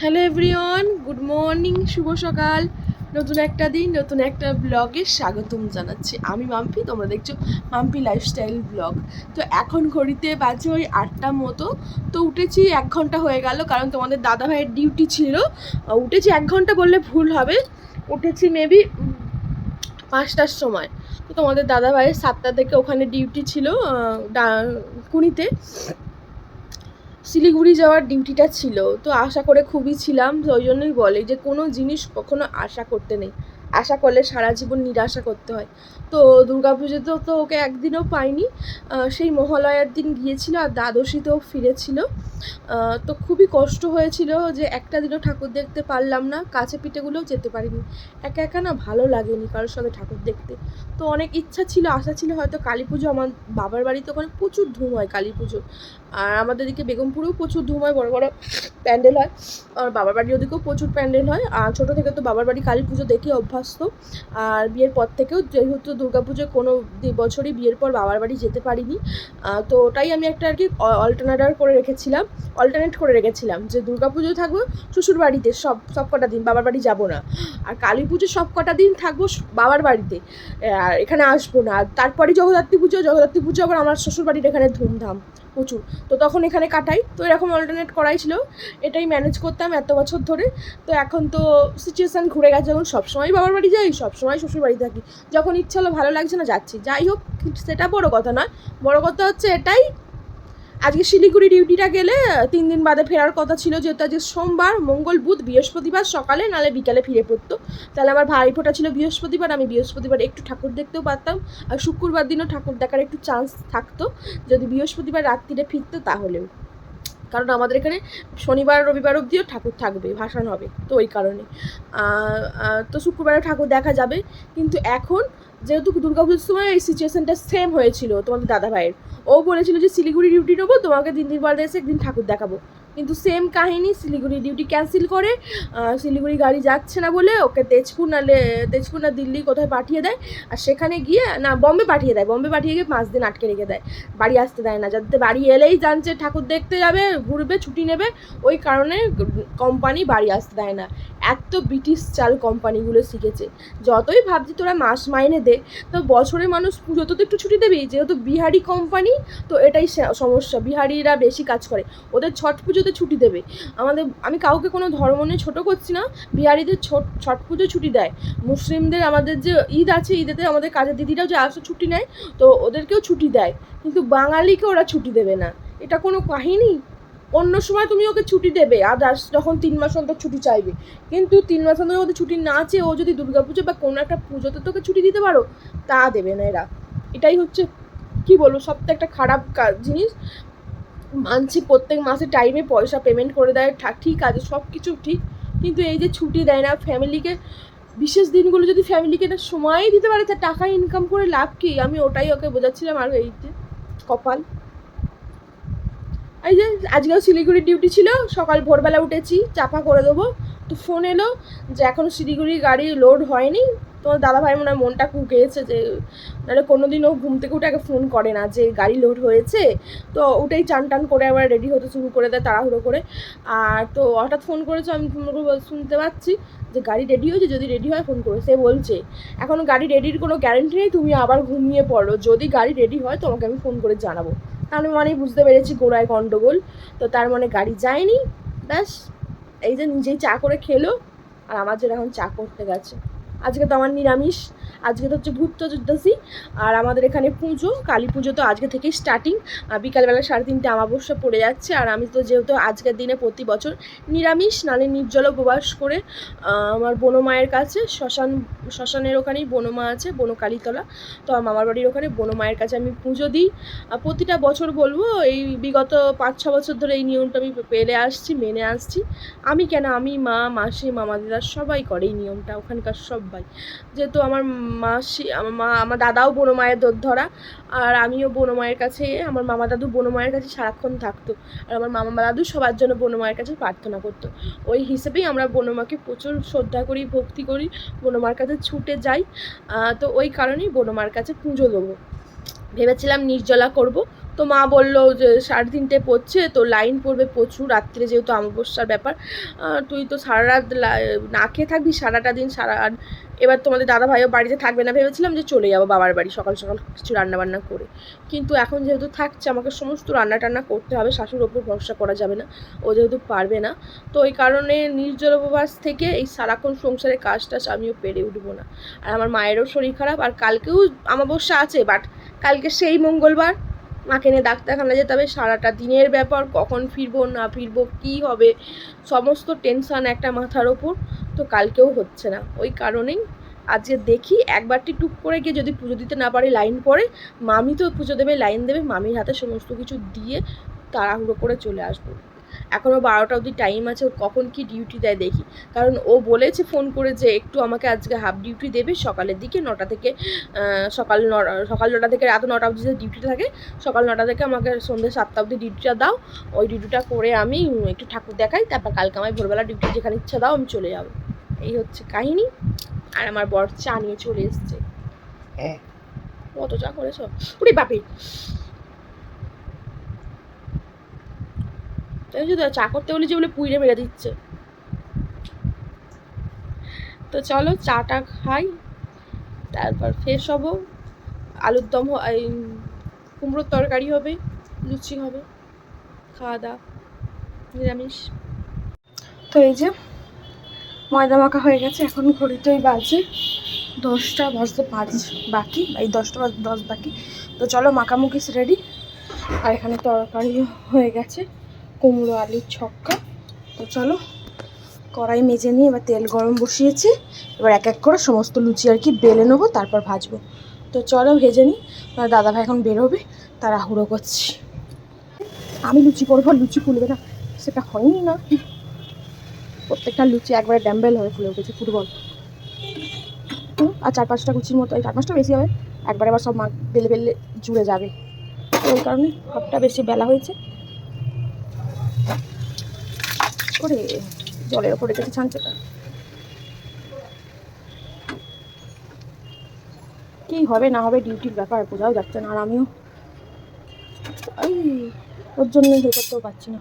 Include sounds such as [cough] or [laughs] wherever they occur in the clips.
Hello everyone, good morning, শুভ সকাল। নতুন একটা দিন, নতুন একটা ব্লগে স্বাগতম জানাচ্ছি। আমি মাম্পি, তোমরা দেখছ মাম্পি লাইফস্টাইল ব্লগ তো এখন ঘড়িতে বাজে ওই আটটা মতো, তো উঠেছি, এক ঘণ্টা হয়ে গেল, কারণ তোমাদের দাদা ভাইয়ের ডিউটি ছিল উঠেছি এক ঘণ্টা বললে ভুল হবে। উঠেছি মেবি পাঁচটার সময়। তো তোমাদের দাদা ভাই সাতটা থেকে ওখানে ডিউটি ছিল কুড়িতে। শিলিগুড়ি যাওয়ার ডিউটিটা ছিল, তো আশা করে খুবই ছিলাম, তো ওই জন্যই বলে যে কোনো জিনিস কখনো আশা করতে নেই। আশা করলে সারা জীবন নিরাশা করতে হয়। তো দুর্গাপুজোতেও তো ওকে একদিনও পাইনি। সেই মহালয়ার দিন গিয়েছিল আর দ্বাদশীতেও ফিরেছিল। তো খুবই কষ্ট হয়েছিল যে একটা দিনও ঠাকুর দেখতে পারলাম না, কাছে পিঠেগুলোও যেতে পারিনি। একা একা না ভালো লাগেনি কারোর সাথে ঠাকুর দেখতে। তো অনেক ইচ্ছা ছিল, আশা ছিল হয়তো কালী পুজো আমার বাবার বাড়িতে ওখানে প্রচুর ধুম হয় কালী পুজো আর আমাদের দিকে বেগমপুরেও প্রচুর ধুম হয়, বড় বড় প্যান্ডেল হয়। আর বাবার বাড়ির ওদিকেও প্রচুর প্যান্ডেল হয়। আর ছোটো থেকে তো বাবার বাড়ি কালী পুজো দেখে অভ্যস্ত। আর বিয়ের পর থেকেও যেহেতু দুর্গাপুজো কোনো বছরই বিয়ের পর বাবার বাড়ি যেতে পারিনি। তো ওটাই আমি একটা আর কি অল্টারনেটার করে রেখেছিলাম। অল্টারনেট করে রেখেছিলাম যে দুর্গাপুজো থাকব, শ্বশুর বাড়িতে সব সব কটা দিন বাবার বাড়ি যাব না। আর কালী পুজো সব কটা দিন থাকব বাবার বাড়িতে। আর এখানে আসব না। আর তারপরে জগদ্ধাত্রী পুজো জগদ্ধাত্রী পুজো আবার আমার শ্বশুর বাড়ির এখানে ধুমধাম। প্রচুর। তো তখন এখানে কাটাই। তো এরকম অল্টারনেট করাই ছিল। এটাই ম্যানেজ করতাম এত বছর ধরে। তো এখন তো সিচুয়েশান ঘুরে গেছে। যখন সবসময় বাবার বাড়ি যাই, সবসময় শ্বশুর বাড়ি থাকি। যখন ইচ্ছা হলো ভালো লাগছে না, যাচ্ছি। যাই হোক, সেটা বড় কথা নয়। বড় কথা হচ্ছে এটাই আজকে শিলিগুড়ি ডিউটিটা গেলে, তিন দিন বাদে ফেরার কথা ছিল যেহেতু আজকে সোমবার, মঙ্গল, বুধ, বৃহস্পতিবার সকালে, নালে বিকালে ফিরে পড়তো। তাহলে আমার ভাই ফোটা ছিল বৃহস্পতিবার, আমি বৃহস্পতিবার একটু ঠাকুর দেখতেও পারতাম, আর শুক্রবার দিনও ঠাকুর দেখার একটু চান্স থাকতো। যদি বৃহস্পতিবার রাত্রিরে ফিরতো তাহলেও। কারণ আমাদের এখানে শনিবার, রবিবার অবধিও ঠাকুর থাকবে, ভাসান হবে, তো ওই কারণে। তো শুক্রবারে ঠাকুর দেখা যাবে। কিন্তু এখন যেহেতু দুর্গাপুজোর সময় এই সিচুয়েশনটা সেম হয়েছিল তোমাদের দাদা ভাইয়ের ও বলেছিল যে, শিলিগুড়ি ডিউটি নেব, তোমাকে দিন দিন বলতে এসে একদিন ঠাকুর দেখাবো। কিন্তু সেম কাহিনী শিলিগুড়ি ডিউটি ক্যান্সেল করে শিলিগুড়ি গাড়ি যাচ্ছে না বলে ওকে তেজপুর নালে তেজপুর না দিল্লি কোথায় পাঠিয়ে দেয়। আর সেখানে গিয়ে, না, বম্বে পাঠিয়ে দেয়। বম্বে পাঠিয়ে গিয়ে পাঁচ দিন আটকে রেখে দেয়। বাড়ি আসতে দেয় না। যাতে বাড়ি এলেই জানছে, ঠাকুর দেখতে যাবে, ঘুরবে, ছুটি নেবে। ওই কারণে কোম্পানি বাড়ি আসতে দেয় না। এত ব্রিটিশ চাল কোম্পানিগুলো শিখেছে। যতই ভাবছি তোরা মাস মাইনে দে, তো বছরে মানুষ পুজোতে তো একটু ছুটি দেবেই। যেহেতু বিহারি কোম্পানি তো এটাই সমস্যা। বিহারিরা বেশি কাজ করে। ওদের ছট পুজোতে ছুটি দেবে। আমাদের, আমি কাউকে কোনো ধর্ম নিয়ে ছোটো করছি না, বিহারিদের ছট ছট পুজো ছুটি দেয়। মুসলিমদের আমাদের যে ঈদ আছে, ঈদেতে আমাদের কাজের দিদিরাও যে আসো ছুটি নেয়, তো ওদেরকেও ছুটি দেয়। কিন্তু বাঙালিকে ওরা ছুটি দেবে না। এটা কোনো কাহিনী? অন্য সময় তুমি ওকে ছুটি দেবে আদার্স যখন তিন মাস অন্তর ছুটি চাইবে। কিন্তু তিন মাস অন্তর ওদের ছুটি না চেয়ে ও যদি দুর্গাপুজো বা কোনো একটা পুজোতে তোকে ছুটি দিতে পারো, তা দেবে না এরা। এটাই হচ্ছে, কি বলব সব একটা খারাপ জিনিস। মানছি প্রত্যেক মাসে টাইমে পয়সা পেমেন্ট করে দেয় ঠিক আছে সব কিছু ঠিক। কিন্তু এই যে ছুটি দেয় না ফ্যামিলিকে বিশেষ দিনগুলো যদি ফ্যামিলিকে একটা সময়ই দিতে পারে, তা টাকা ইনকাম করে লাভ কি? আমি ওটাই ওকে বোঝাচ্ছিলাম, আর এই যে কপাল। এই যে আজকেও শিলিগুড়ি ডিউটি ছিল, সকাল ভোরবেলা উঠেছি, চাপা করে দেবো। তো ফোন এলো যে এখনও শিলিগুড়ি গাড়ি লোড হয়নি তোমার দাদা ভাই মনে হয় মনটা কুকেছে যে, নাহলে কোনো দিনও ঘুম থেকে উঠে আগে ফোন করে না যে গাড়ি লোড হয়েছে। তো ওটাই চান টান করে আবার রেডি হতে শুরু করে দেয় তাড়াহুড়ো করে। আর তো হঠাৎ ফোন করেছে, আমি ফোন শুনতে পাচ্ছি যে গাড়ি রেডি হয়েছে, যদি রেডি হয় ফোন করো। সে বলছে, এখন গাড়ি রেডির কোনো গ্যারেন্টি নেই, তুমি আবার ঘুমিয়ে পড়ো। যদি গাড়ি রেডি হয়, তোমাকে আমি ফোন করে জানাব। তাহলে মানে বুঝতে পেরেছি গোড়ায় গণ্ডগোল তো তার মানে গাড়ি যায়নি, ব্যাস। এই যে নিজেই চা করে খেলো, আর আমার জন্য এখন চা করতে গেছে। আজকে তো আমার নিরামিষ। আজকে তো হচ্ছে ভূত চতুর্দশী আর আমাদের এখানে পুজো, কালী পুজো তো আজকে থেকেই স্টার্টিং বিকালবেলা সাড়ে তিনটে আমাবস্যা পড়ে যাচ্ছে। আর আমি তো যেহেতু আজকের দিনে প্রতি বছর নিরামিষ নালে নির্জল উপবাস করে আমার বনমায়ের কাছে, শ্মশান, শ্মশানের ওখানেই বনমা আছে বনকালীতলা তো আমার মামার বাড়ির ওখানে বনমায়ের কাছে আমি পুজো দিই। প্রতিটা বছর বলব, এই বিগত পাঁচ ছ বছর ধরে এই নিয়মটা আমি পেলে আসছি, মেনে আসছি। আমি কেন, আমি মা, মাসি মামা সবাই করে এই নিয়মটা, ওখানকার সবাই। যেহেতু আমার মাসি, আমার মা, আমার দাদাও বনমায়ের দোধ ধরা, আর আমিও বনমায়ের কাছে, আমার মামা দাদু বনমায়ের কাছে সারাক্ষণ থাকতো, আর আমার মামা দাদু সবার জন্য বনমায়ের কাছে প্রার্থনা করতো। ওই হিসেবেই আমরা বনমাকে প্রচুর শ্রদ্ধা করি, ভক্তি করি বনমার কাছে ছুটে যাই তো ওই কারণেই বনমার কাছে পুজো দেবো। ভেবেছিলাম নির্জলা করব তো মা বলল যে, সাড়ে তিনটে পড়ছে, তো লাইন পড়বে প্রচুর, রাত্রে যেহেতু অমাবস্যার ব্যাপার। তুই তো সারা রাত না খেয়ে থাকবি, সারাটা দিন সারা এবার তোমাদের দাদা ভাইও বাড়িতে থাকবে না, ভেবেছিলাম যে চলে যাব বাবার বাড়ি, সকাল সকাল কিছু রান্না বান্না করে। কিন্তু এখন যেহেতু থাকছে, আমাকে সমস্ত রান্না টান্না করতে হবে, শাশুর ওপর ভরসা করা যাবে না, ও যেহেতু পারবে না। তো ওই কারণে নির্জল উপবাস থেকে এই সারাক্ষণ সংসারের কাজ টাজ আমিও পেরে উঠবো না। আর আমার মায়েরও শরীর খারাপ, আর কালকেও আমাবস্যা আছে, বাট কালকে সেই মঙ্গলবার মাকে নিয়ে ডাক্তারখানা যেতে হবে, সারাটা দিনের ব্যাপার, কখন ফিরবো, না ফিরবো, কি হবে? সমস্ত টেনশান একটা মাথার ওপর, তো কালকেও হচ্ছে না। ওই কারণেই আজকে দেখি একবারটি টুক করে গিয়ে যদি পুজো দিতে না পারি লাইন পড়ে মামি তো পুজো দেবে, লাইন দেবে, মামির হাতে সমস্ত কিছু দিয়ে তাড়াহুড়ো করে চলে আসব। এখনও বারোটা অবধি টাইম আছে ওর কখন কি ডিউটি দেয় দেখি। কারণ ও বলেছে ফোন করে যে একটু আমাকে আজকে হাফ ডিউটি দেবে সকালের দিকে নটা থেকে সকাল ন সকাল নটা থেকে রাত নটা অবধি যে ডিউটি থাকে সকাল নটা থেকে আমাকে সন্ধ্যে সাতটা অবধি ডিউটিটা দাও। ওই ডিউটিটা করে আমি একটু ঠাকুর দেখাই তারপর কালকে আমায় ভোরবেলা ডিউটি যেখানে ইচ্ছা দাও আমি চলে যাব। এই হচ্ছে কাহিনী। আর আমার বর চা নিয়ে চলে এসছে। হ্যাঁ। কত চা করেছ? উড়ি বাপি তাই যদি চা করতে বলি যে বলে পুইরে মেরে দিচ্ছে। তো চলো চাটা খাই, তারপর ফ্রেশ হব। আলুর দম এই কুমড়োর তরকারি হবে, লুচি হবে, খাওয়া দাওয়া, নিরামিষ। তো এই যে ময়দা মাখা হয়ে গেছে, এখন ঘড়িতেই বাজে দশটা বাজতে পাঁচ বাকি, এই দশটা বাজ দশ বাকি। তো চলো মাখামুখি রেডি আর এখানে তরকারি হয়ে গেছে। কুমড়ো আলুর ছক্কা। তো চলো, কড়াই মেজে নিয়ে এবার তেল গরম বসিয়েছি। এবার এক এক করে সমস্ত লুচি আর কি বেলে নেব, তারপর ভাজবো। তো চলো ভেজে নিই, আমার দাদাভাই এখন বেরোবে, তারা হুড়ো করছি। আমি লুচি করব লুচি ফুলবে না, সেটা হয়নি না। প্রত্যেকটা লুচি একবারে ড্যাম্বেল হয়ে ফুলে উঠেছে, ফুটবল। আর চার পাঁচটা কুচির মতো চার পাঁচটা বেশি হবে, একবারে আবার সব মা বেলে বেলে জুড়ে যাবে। তো ওই কারণে সবটা বেশি বেলা হয়েছে। করে জলের ওপরে রেখেছি ছাঁচটা কি হবে না হবে ডিউটির ব্যাপার, বোঝাও যাচ্ছে না আর আমিও। ওর জন্য ইয়ে করতেও পারছি না।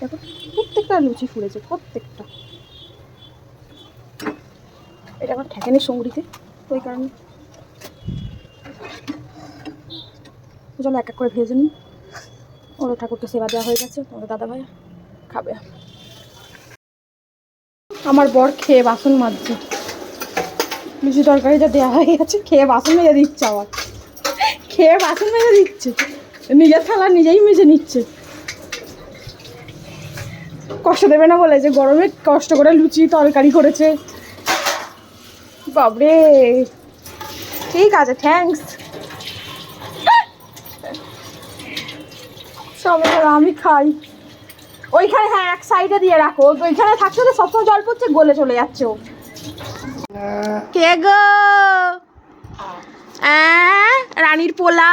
দেখো, প্রত্যেকটা লুচি ফুলেছে, প্রত্যেকটা। এটা আমার ঠেকেনি সঙ্গিতে ওই কারণে। চলো এক এক করে ভেজে নিই। ওরা ঠাকুরকে সেবা দেওয়া হয়ে গেছে, তোমাদের দাদা ভাই খাবে। আমার বর খেয়ে বাসন মাজছে। লুচি তরকারিটা দেওয়া হয়ে গেছে, খেয়ে বাসন মেজে দিচ্ছে আবার। খেয়ে বাসন মেজে দিচ্ছে। নিজের থালা নিজেই মেজে নিচ্ছে। কষ্ট দেবে না বলে যে গরমে কষ্ট করে লুচি তরকারি করেছে। বাবরে। ঠিক আছে থ্যাঙ্কস সবাই আমি খাই। ওইখানে হ্যাঁ এক সাইডে দিয়ে রাখো। তো ওইখানে থাকছে তো সবসময় জল পড়ছে গলে চলে যাচ্ছে। ও কে গো? রানীর পোলা?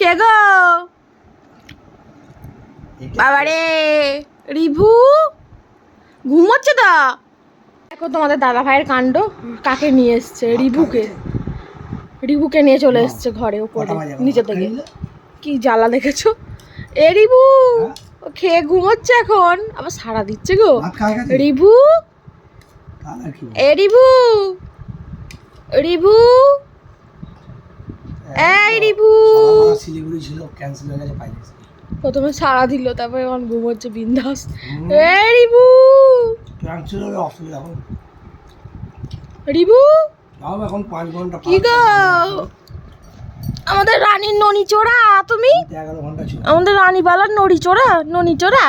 কে গো? বাবারে রিভু? ঘুমোচ্ছে তো? দেখো তোমাদের দাদা ভাইয়ের কাণ্ড কাকে নিয়ে এসছে? রিভুকে। রিভুকে নিয়ে চলে এসছে ঘরে কটা নিচে থেকে? কি জ্বালা দেখেছ? এ রিভু? ও খেয়ে ঘুমোচ্ছে এখন। আবার সারা দিচ্ছে গো? রিভু? এ রিভু রিভু এই রিভু শিলিগুড়ি ছিল ক্যান্সেল হয়ে গেছে পাইনি প্রথমে সারা দিল তারপরে এখন ঘুমোচ্ছে বিন্দাস। হুম। এ রিভু ক্যান্সেল হলে অসুবিধা এখন রিভু এখন পাঁচ ঘণ্টা কি গো? আমাদের রানীর ননি চোরা তুমি? আমাদের রানীবালার নড়ি চোরা। ননি চোরা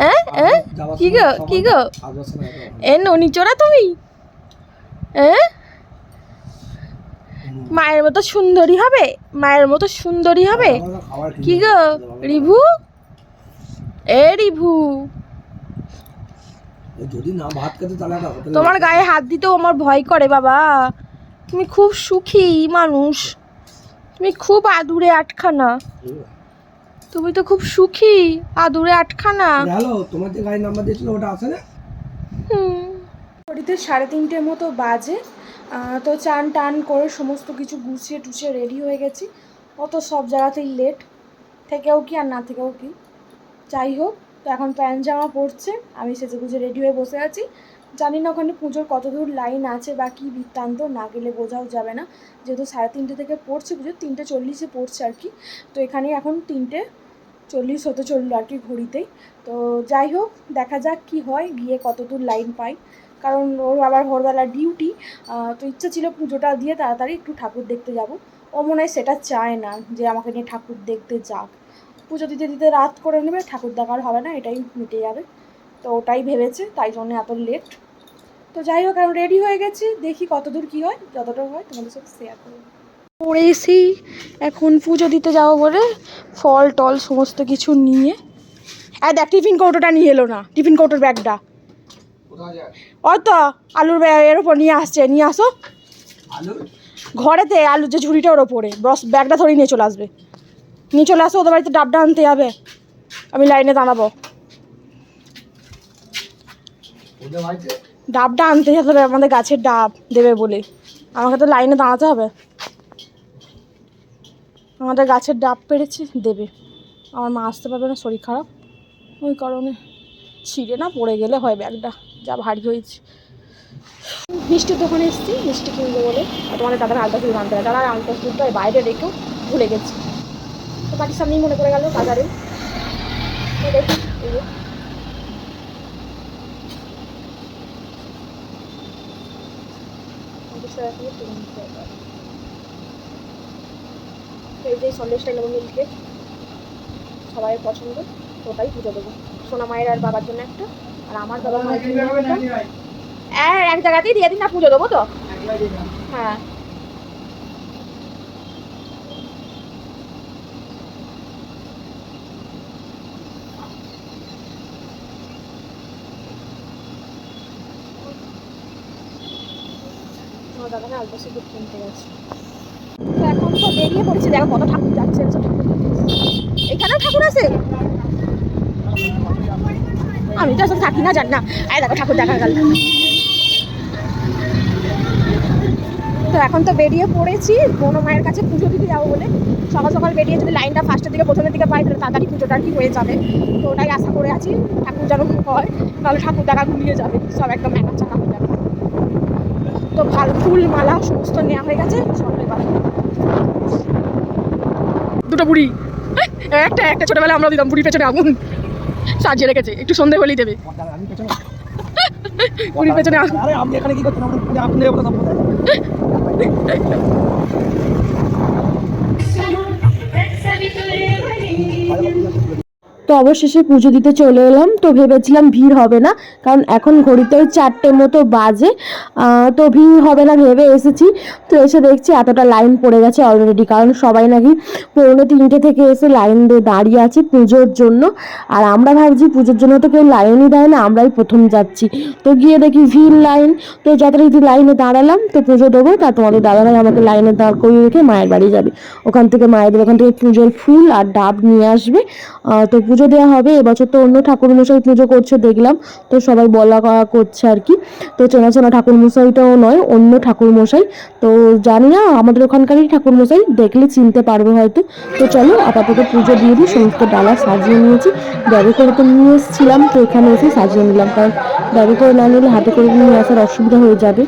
হ্যাঁ হ্যাঁ কি গো কি গো। এ ননি চোরা তুমি? হ্যাঁ মায়ের মতো সুন্দরী হবে মায়ের মতো সুন্দরী হবে। কি গো রিভু? এ রিভু। তোমার গায়ে হাত দিতেও আমার ভয় করে বাবা। তুমি খুব সুখী মানুষ। তুমি খুব আদুরে আটখানা। তুমি তো খুব সুখী আদুরে আটখানা। হ্যালো তোমার যে গাড়ির নাম্বার দিয়েছিল ওটা আছে না? হুম। ঘড়িতে সাড়ে তিনটের মতো বাজে। তো চান টান করে সমস্ত কিছু গুছিয়ে টুছিয়ে রেডি হয়ে গেছি। অত সব জায়গাতেই লেট থেকেও কি আর না থেকেও কি? যাই হোক তো এখন প্যান্ট জামা পরছে আমি সেজে গুজে রেডি হয়ে বসে আছি। জানি না ওখানে পুজোর কত দূর লাইন আছে বা কী বৃত্তান্ত, না গেলে বোঝাও যাবে না। যেহেতু সাড়ে তিনটে থেকে পড়ছে পুজো, তিনটে চল্লিশে পড়ছে আর কি। তো এখানে এখন তিনটে চল্লিশ হতে চলল আর কি ঘড়িতেই। তো যাই হোক, দেখা যাক কি হয়, গিয়ে কত দূর লাইন পাই। কারণ ওর আবার ভোরবেলা ডিউটি তো ইচ্ছা ছিল পুজোটা দিয়ে তাড়াতাড়ি একটু ঠাকুর দেখতে যাব। ও মনে হয় সেটা চায় না যে আমাকে নিয়ে ঠাকুর দেখতে যাক। পুজো দিতে দিতে রাত করে নেবে, ঠাকুর দেখার হবে না, এটাই মিটে যাবে। তো ওটাই ভেবেছে, তাই জন্য এত লেট তো যাই হোক আমি রেডি হয়ে গেছি। দেখি কতদূর কি হয় যতটা হয় তোমাদের সাথে শেয়ার করব। পরে এখন পুজো দিতে যাব বলে ফল টল সমস্ত কিছু নিয়ে। আর দেখ টিফিন কৌটোটা নিয়ে এলো না টিফিন কৌটোর ব্যাগটা। ওই তো আলুর ব্যাগ এর ওপর নিয়ে আসছে নিয়ে আসো। আলু ঘরেতে আলুর যে ঝুড়িটা ওর ওপরে। বস ব্যাগটা ধরে নিয়ে চলে আসবে। নিয়ে চলে আসো ওদের বাড়িতে ডাবটা আনতে যাবে আমি লাইনে দাঁড়াবো। ডাবটা আনতে যেতে হবে, আমাদের গাছের ডাব দেবে বলে। আমাকে তো লাইনে দাঁড়াতে হবে। আমাদের গাছের ডাব পেরেছে, দেবে। আমার মা আসতে পারবে না, শরীর খারাপ। ওই কারণে ছিঁড়ে না, পড়ে গেলে হয় ব্যাগটা, যা ভারী হয়েছে। মিষ্টির দোকানে এসেছি, মিষ্টি কিনবো বলে। আর তোমাদের দাদার আলতা ফুল আনতে হবে। দাদার আলতা ফুলটা বাইরে রেখেও ভুলে গেছি। তো বাড়ির সামনেই মনে করে গেল বাজারে। দেখি করে কিনে নিতে পারো এই যে সন্দেশটা নেব মিল্কে সবাই পছন্দ ওটাই পুজো দেবো। সোনা মায়ের আর বাবার জন্য একটা আর আমার বাবা মায়ের জন্য একটা। হ্যাঁ এক জায়গাতেই দিয়ে দিন না পুজো দেবো তো? হ্যাঁ। কিনতে তো এখন তো বেরিয়ে পড়েছি, দেখো কত ঠাকুর যাচ্ছে এখানেও ঠাকুর আছে? আমি তো আসলে থাকি না, জানি না। আয় দেখো ঠাকুর দেখা গেল তো এখন তো বেরিয়ে পড়েছি বনো মায়ের কাছে পুজো দিতে যাব বলে। সকাল সকাল বেরিয়ে যদি লাইনটা ফার্স্টের দিকে, প্রথমের দিকে পাই, তাহলে তাড়াতাড়ি পুজোটা আর কি হয়ে যাবে। তো ওটাই আশা করে আছি, ঠাকুর যেন হয় তাহলে ঠাকুর দেখা ঘুমিয়ে যাবে, সব একদম মেকা চাকা হয়ে যাবে। তো ভালো ফুল মালা সমস্ত নেওয়া হয়ে গেছে দুটো বুড়ি। এই, একটা একটা ছোটবেলা আমরা দিতাম বুড়ির পেছনে আগুন। সাজিয়ে রেখেছে একটু সন্ধে হলেই দেবে। বুড়ির পেছনে আগুন। [laughs] তো অবশেষে পুজো দিতে চলে এলাম। তো ভেবেছিলাম ভিড় হবে না, কারণ এখন ঘড়িতে ওই চারটে মতো বাজে। তো ভিড় হবে না ভেবে এসেছি। তো এসে দেখছি এতটা লাইন পড়ে গেছে অলরেডি কারণ সবাই নাকি পৌনে তিনটে থেকে এসে লাইন দিয়ে দাঁড়িয়ে আছে পুজোর জন্য। আর আমরা ভাবছি পুজোর জন্য তো কেউ লাইনই দেয় না, আমরাই প্রথম যাচ্ছি। তো গিয়ে দেখি ভিড় লাইন। তো যথারীতি লাইনে দাঁড়ালাম, তো পুজো দেবো। তা তোমাদের দাদাভাই আমাকে লাইনে দাঁড় করিয়ে রেখে মায়ের বাড়ি যাবে। ওখান থেকে মায়েদের ওখান থেকে পুজোর ফুল আর ডাব নিয়ে আসবে। তো পুজো দেওয়া হবে, এবছর তো অন্য ঠাকুর মশাই পুজো করছে, দেখলাম। তো সবাই বলা করছে আর কি। তো চেনা চেনা ঠাকুর মশাইটাও নয়, অন্য ঠাকুর মশাই। তো জানি না, আমাদের ওখানকারই ঠাকুর মশাই, দেখলে চিনতে পারবে হয়তো। তো চলো, আপাতত পুজো দিয়ে দিই, সমস্ত ডালা সাজিয়ে নিয়েছি। ব্যাগে করে তো নিয়ে এসেছিলাম, তো এখানে এসে সাজিয়ে নিলাম। কারণ ব্যাগে করে না নিলে হাতে করে নিয়ে আসার অসুবিধা হয়ে যাবে।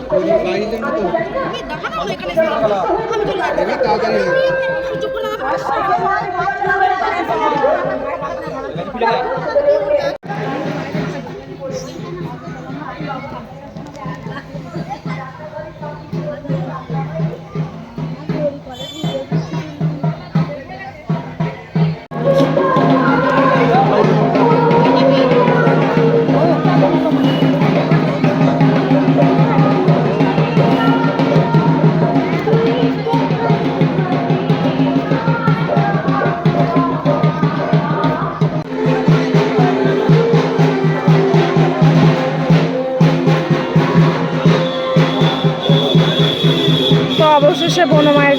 তো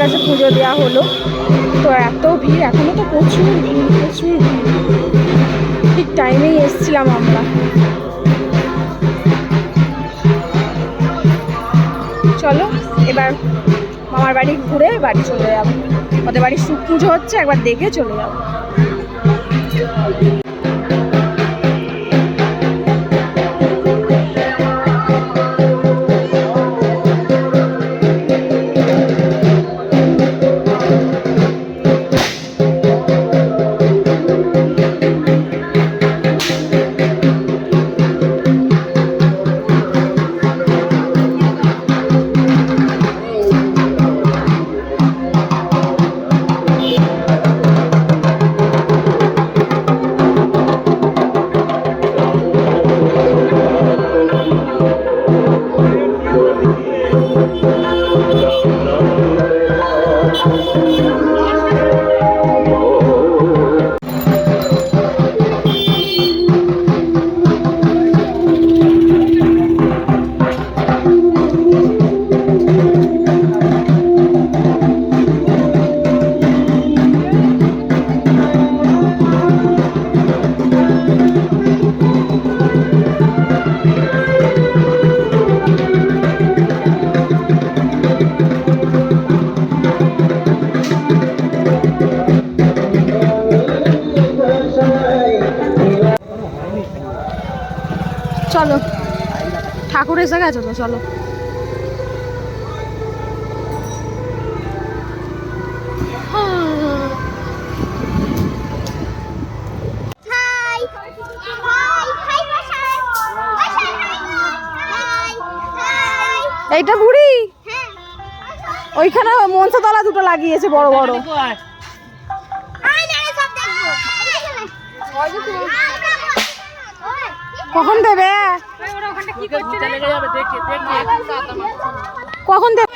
কাছে পুজো দেওয়া হলো। তো এত ভিড়, এখনও তো প্রচুর ভিড় প্রচুর ভিড়। ঠিক টাইমেই এসছিলাম আমরা। চলো, এবার মামার বাড়ি ঘুরে বাড়ি চলে যাব। ওদের সুখ পুজো হচ্ছে, একবার দেখে চলে যাব। চলো। ঠাকুর এসে গেছো তো চলো হাই হাই হাই বসাই বসাই হাই হাই এইটা বুড়ি? হ্যাঁ। ওইখানে মনসা তলা দুটো লাগিয়েছে বড় বড়। কখন দেবে? কখন দেবে?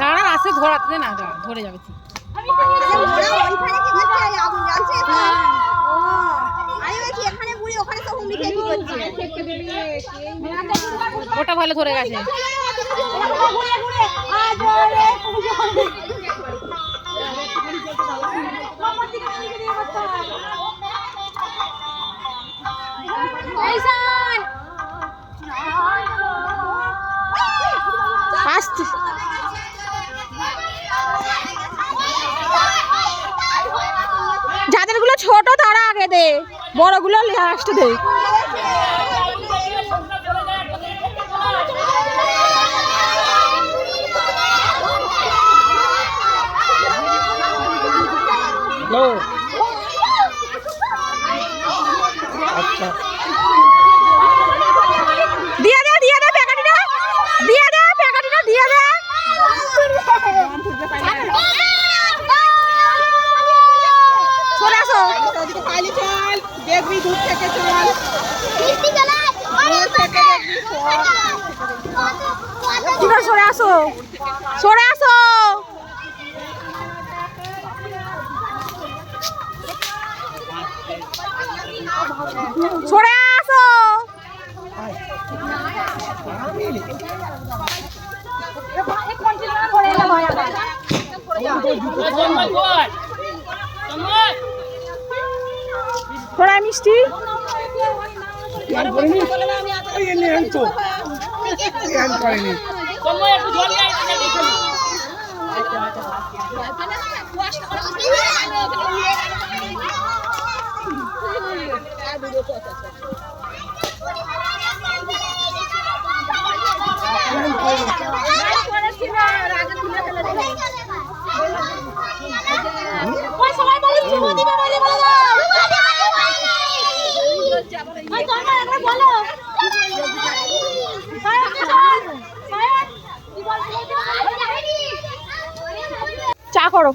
দাঁড়া আসে ধরাতে। না দাঁড়া, ধরে যাবে ওটা ভালো ধরে গেছে। আসতে যাদেরগুলো ছোট তারা আগে দে। বড়গুলো লাস্টে দে দিয়ে দে দিয়ে দে প্যাকেটটা দিয়ে দে প্যাকেটটা দিয়ে দে চলে আসো ঠিক আছে সরে আসো সরে আসো সরে আসো আয় মিষ্টি চা করো।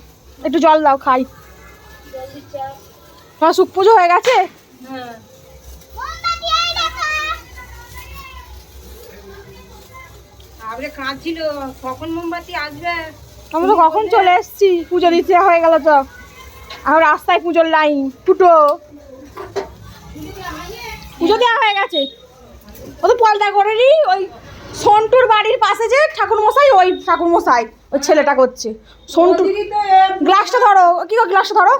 একটু জল দাও খাই। তোমার সুখ পুজো হয়ে গেছে? কখন মোমবাতি আসবে? আমি তো কখন চলে এসেছি পুজো দিতে হয়ে গেল তো। আর রাস্তায় পুজোর লাইন ফুটো। পুজো দেওয়া হয়ে গেছে। ও তো পলটা করেনি ওই সন্টুর বাড়ির পাশে যে ঠাকুর মশাই ওই ঠাকুর মশাই ওই ছেলেটা করছে। সন্টু গ্লাসটা ধরো কি গ্লাসটা ধরো?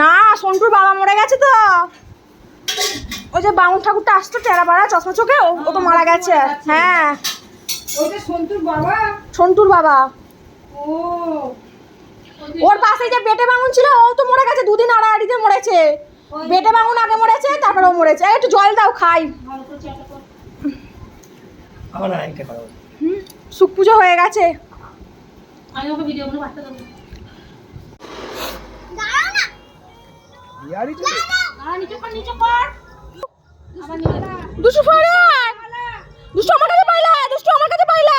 না সন্টুর বাবা মরে গেছে তো। ওই যে বামুন ঠাকুরটা আসতো টেরা পাড়া চশমা চোখে ও তো মারা গেছে। হ্যাঁ। সন্তুর বাবা? সন্টুর বাবা। ও। ওর পাশে যে বেটে বামুন ছিল ও তো মরে গেছে দুদিন আড়াআড়িতে মরেছে। বেটে বামুন আগে মরেছে তারপরে ও মরেছে। একটু জল দাও খাই। সুখ পুজো হয়ে গেছে। দুশো দুশো আমার কাছে পাইলে দুশো আমার কাছে পাইলে।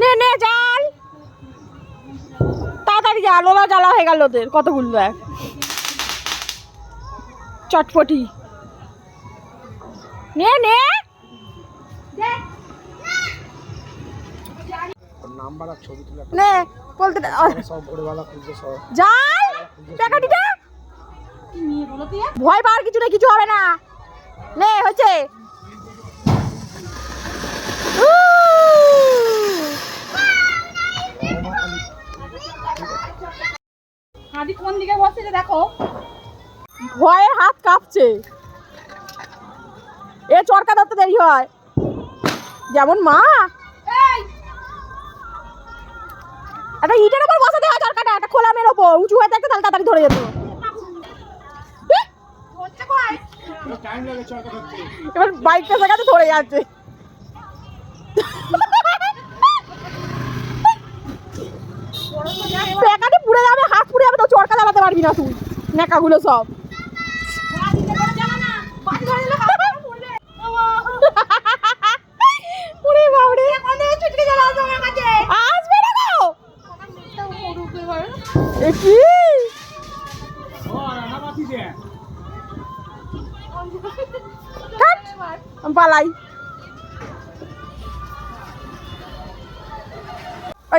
নে নে জাল। তাড়াতাড়ি যা লোলা জ্বালা হয়ে গেল ওদের কতগুলো দেখ চটপটি। নে নে। নাম্বার আর ছবি তুলে নে বলতে সব ভোরবেলা খুঁজছে সব। যাই টাকাটিটা ভয় পাওয়ার কিছু না কিছু হবে না। নে হচ্ছে হাদি কোন দিকে বসেছে দেখো? ভয়ে হাত কাঁপছে। এ চরকা ধরতে দেরি হয়। যেমন মা। একটা ইটের উপর বসাতে হয় চরকাটা একটা খোলা মের ওপর উঁচু হয়ে থাকতে তাহলে তাড়াতাড়ি ধরে যেত। এবার বাইকটা জায়গাতে ধরে যাচ্ছে। তো চরকা চালাতে পারবি না তুই। নেকাগুলো সব। [laughs]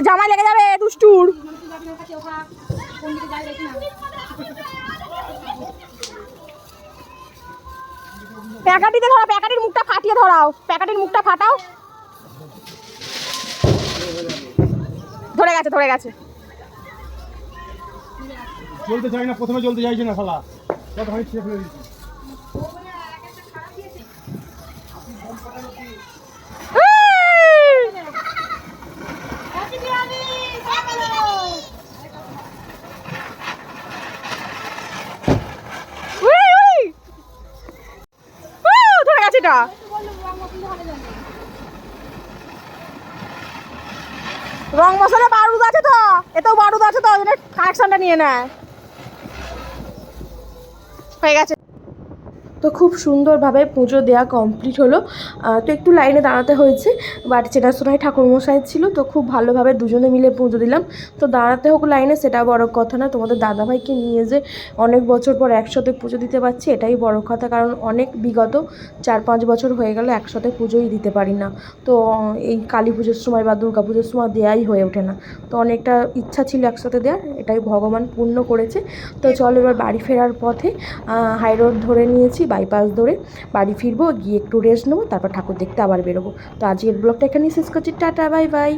জামাই লেগে যাবে দুষ্টুর। প্যাকাটিতে ধরো প্যাকাটির মুখটা ফাটিয়ে ধরাও, প্যাকাটির মুখটা ফাটাও। ধরে গেছে ধরে গেছে। চলতে চাই না, প্রথমে চলতে চাইছে না, শালা। কত ছেড়ে ফেলে এই! We, we! উ, ধরে গেছে এটা রং মশলা বারুদ আছে তো এতেও বারুদ আছে তো কানেকশনটা নিয়ে নেয় হয়ে গেছে। তো খুব সুন্দরভাবে পুজো দেওয়া কমপ্লিট হলো। তো একটু লাইনে দাঁড়াতে হয়েছে বাট চেনাশোনায় ঠাকুরমশাই ছিল তো খুব ভালোভাবে দুজনে মিলে পুজো দিলাম। তো দাঁড়াতে হোক লাইনে সেটা বড় কথা না তোমাদের দাদাভাইকে নিয়ে যে অনেক বছর পর একসাথে পুজো দিতে পারছি এটাই বড় কথা কারণ অনেক বিগত চার পাঁচ বছর হয়ে গেল একসাথে পুজোই দিতে পারি না। তো এই কালী পুজোর সময় বা দুর্গা পুজোর সময় দেয়াই হয়ে ওঠে না। তো অনেকটা ইচ্ছা ছিল একসাথে দেওয়ার এটাই ভগবান পূর্ণ করেছে। তো চলো এবার বাড়ি ফেরার পথে হাই রোড ধরে নিয়েছি বাইপাস ধরে বাড়ি ফিরবো, গিয়ে একটু রেস্ট নেব, তারপর ঠাকুর দেখতে আবার বেরোবো। তো আজকের ব্লগটা এখানেই শেষ করছি। Tata bye bye